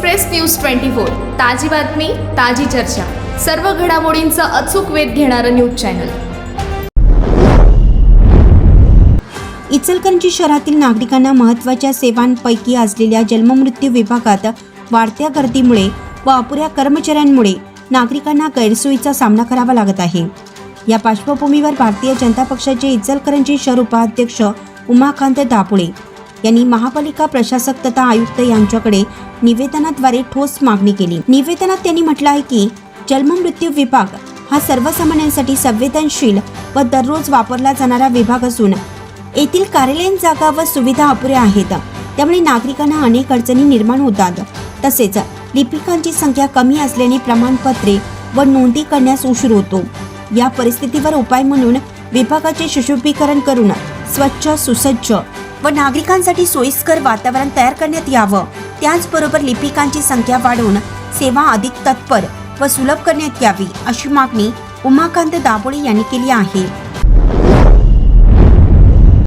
Express news twenty four ताजी बातमी ताजी चर्चा. सर्व घडामोडींचा अचूक वेध घेणारं न्यूज चॅनल. इचलकरंजी शहरातील नागरिकांना महत्त्वाच्या सेवांपैकी असलेल्या जन्ममृत्यू विभागात वाढत्या गर्दीमुळे व अपुऱ्या कर्मचाऱ्यांमुळे नागरिकांना गैरसोयीचा सामना करावा लागत आहे. या पार्श्वभूमीवर भारतीय जनता पक्षाचे इचलकरंजी शहर उपाध्यक्ष उमाकांत दापुळे यांनी महापालिका प्रशासक तथा आयुक्त यांच्याकडे निवेदनाद्वारे ठोस मागणी केली. निवेदनात त्यांनी म्हटलं आहे की जन्ममृत्यू विभाग हा सर्वसामान्यांसाठी संवेदनशील व दररोज वापरला जाणारा विभाग असून येथील कार्यालयीन जागा व सुविधा अपुऱ्या आहेत. त्यामुळे नागरिकांना अनेक अडचणी निर्माण होतात. तसेच लिपिकांची संख्या कमी असल्याने प्रमाणपत्रे व नोंदी करण्यास उशीर होतो. या परिस्थितीवर उपाय म्हणून विभागाचे सुशोभीकरण करून स्वच्छ सुसज्ज व नागरिकांसाठी सोयीस्कर वातावरण तयार करण्यात यावं. त्याचबरोबर लिपिकांची संख्या वाढवून सेवा अधिक तत्पर व सुलभ करण्यात यावी अशी मागणी उमाकांत दाबोळे यांनी केली आहे.